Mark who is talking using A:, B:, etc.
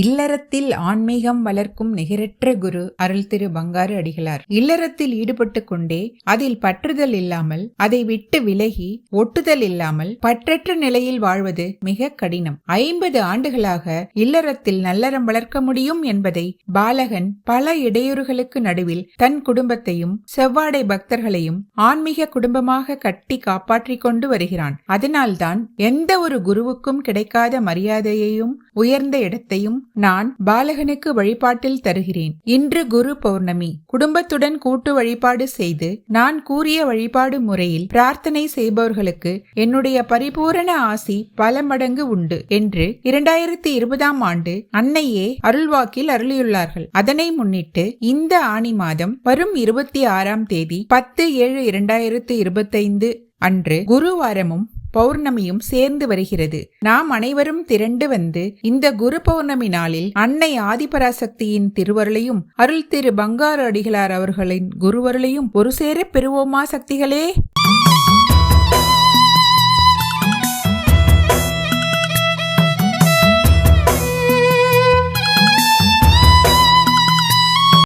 A: இல்லறத்தில் ஆன்மீகம் வளர்க்கும் நிகரற்ற குரு அருள் திரு பங்காரு அடிகளார். இல்லறத்தில் ஈடுபட்டு கொண்டே அதில் பற்றுதல் இல்லாமல் அதை விட்டு விலகி ஒட்டுதல் இல்லாமல் பற்றற்ற நிலையில் வாழ்வது மிக கடினம். ஐம்பது ஆண்டுகளாக இல்லறத்தில் நல்லறம் வளர்க்க முடியும் என்பதை பாலகன் பல இடையூறுகளுக்கு நடுவில் தன் குடும்பத்தையும் செவ்வாடை பக்தர்களையும் ஆன்மீக குடும்பமாக கட்டி காப்பாற்றிக் கொண்டு வருகிறான். அதனால்தான் எந்த ஒரு குருவுக்கும் கிடைக்காத மரியாதையையும் உயர்ந்த இடத்தையும் நான் பாலகனுக்கு வழிபாட்டில் தருகிறேன். இன்று குரு பௌர்ணமி. குடும்பத்துடன் கூட்டு வழிபாடு செய்து நான் கூறிய வழிபாடு முறையில் பிரார்த்தனை செய்பவர்களுக்கு என்னுடைய பரிபூரண ஆசி பல மடங்கு உண்டு என்று இரண்டாயிரத்தி இருபதாம் ஆண்டு அன்னையே அருள்வாக்கில் அருளியுள்ளார்கள். அதனை முன்னிட்டு இந்த ஆணி மாதம் வரும் இருபத்தி ஆறாம் தேதி பத்து ஏழு இரண்டாயிரத்து இருபத்தைந்து அன்று குருவாரமும் பௌர்ணமியும் சேர்ந்து வருகிறது. நாம் அனைவரும் திரண்டு வந்து இந்த குரு பௌர்ணமி நாளில் அன்னை ஆதிபராசக்தியின் திருவருளையும் அருள் திரு பங்காரு அடிகளார் அவர்களின் குருவருளையும் ஒரு சேர பெறுவோமா சக்திகளே?